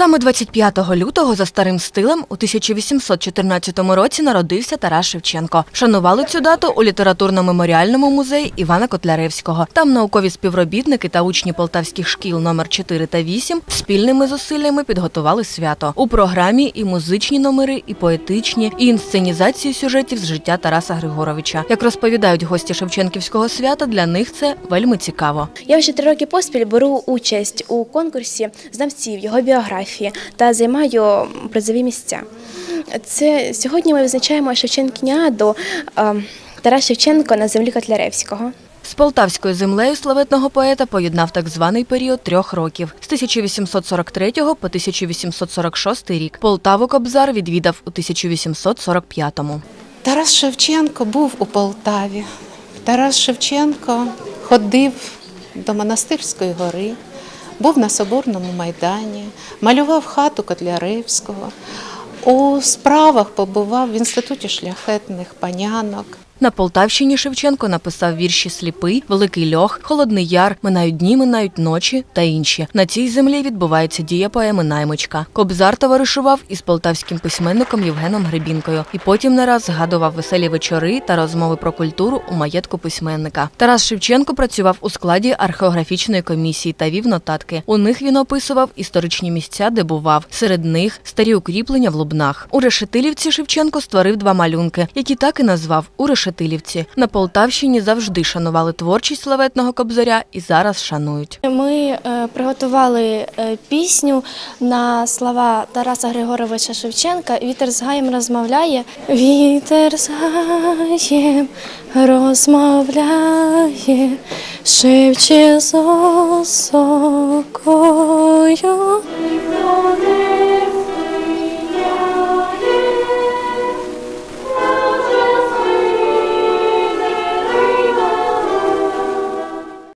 Саме 25 лютого за старим стилем у 1814 році народився Тарас Шевченко. Шанували цю дату у літературно-меморіальному музеї Івана Котляревського. Там наукові співробітники та учні полтавських шкіл номер 4 та 8 спільними зусиллями підготували свято. У програмі і музичні номери, і поетичні, і інсценізації сюжетів з життя Тараса Григоровича. Як розповідають гості Шевченківського свята, для них це вельми цікаво. Я вже три роки поспіль беру участь у конкурсі знавців його біографії та займаю призові місця. Це сьогодні ми визначаємо Шевченкіняду е, Тарас Шевченко на землі Котляревського. З полтавською землею славетного поета поєднав так званий період трьох років з 1843 по 1846 рік. Полтаву Кобзар відвідав у 1845-му. Тарас Шевченко був у Полтаві. Тарас Шевченко ходив до Монастирської гори, був на Соборному майдані, малював хату Котляревського. У справах побував в інституті шляхетних панянок. На Полтавщині Шевченко написав вірші Сліпий, Великий Льох, Холодний Яр, Минають дні, минають ночі та інші. На цій землі відбувається дія поеми Наймичка. Кобзар товаришував із полтавським письменником Євгеном Гребінкою і потім не раз згадував веселі вечори та розмови про культуру у маєтку письменника. Тарас Шевченко працював у складі археографічної комісії та вів нотатки. У них він описував історичні місця, де бував. Серед них старі укріплення в Лубнах. У Решетилівці Шевченко створив два малюнки, які так і назвав у Решетилівці. На Полтавщині завжди шанували творчість славетного кобзаря і зараз шанують. Ми е, приготували е, пісню на слова Тараса Григоровича Шевченка. Вітер з гаєм розмовляє. Вітер з гаєм розмовляє, шепче з осокою.